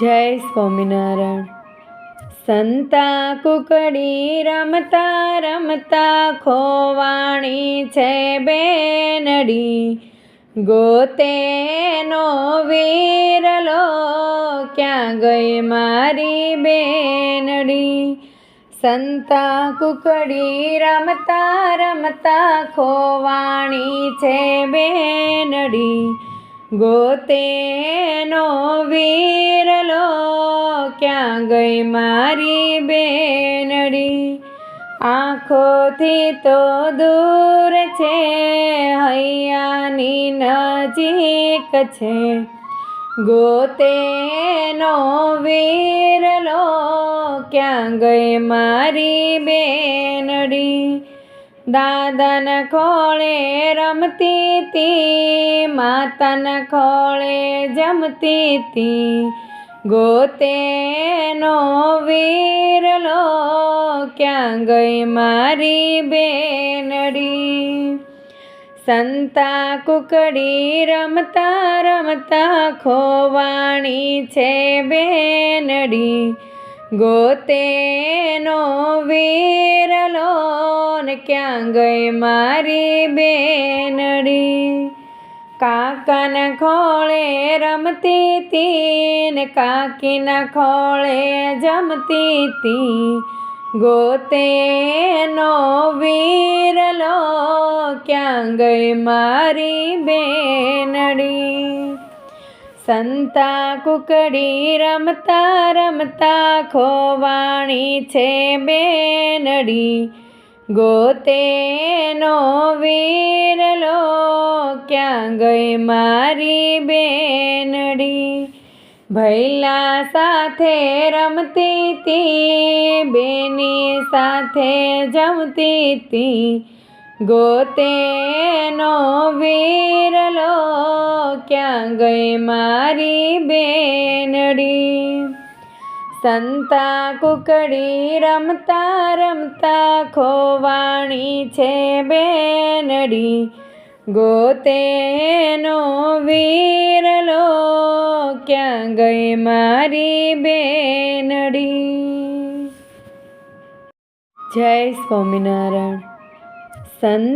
જય સ્વામિનારાયણ. સંતા કુકડી રમતા રમતા ખોવાણી છે બેનડી. ગોતે નો વીરલો ક્યાં ગઈ મારી બેનડી? સંતા કુકડી રમતા રમતા ખોવાણી છે બેનડી. ગોતે નો વીરલો ક્યાં ગઈ મારી બેનડી? આંખોથી તો દૂર છે, હૈયાની નજીક છે. ગોતેનો વીરલો ક્યાં ગઈ મારી બેનડી? દાદન ખોળે રમતી તી, માતાના ખોળે જમતી તી. ગોતે નો વીરલો ક્યાં ગઈ મારી બેનડી. સંતા કુકડી રમતા રમતા ખોવાણી છે બેનડી. ગોતેનો વીરલો ક્યાં ગઈ મારી બેનડી? કાકાના ખોળે રમતી તી ને કાકીના ખોળે જમતી તી. ગોતે નો વીરલો ક્યાં ગઈ મારી બેનડી? સંતા કુકડી રમતા રમતા ખોવાણી છે બેનડી. ગોતે નો વીરલો ક્યાં ગઈ મારી બેનડી? ભૈલા સાથે રમતી તી, બેની સાથે જમતી તી. ગોતેનો વીરલો ક્યાં ગઈ મારી બેનડી? સંતા કુકડી રમતા રમતા ખોવાણી છે બેનડી. ગોતે નો વીરલો ક્યાં ગઈ મારી બેનડી? જય સ્વામિનારાયણ. સંત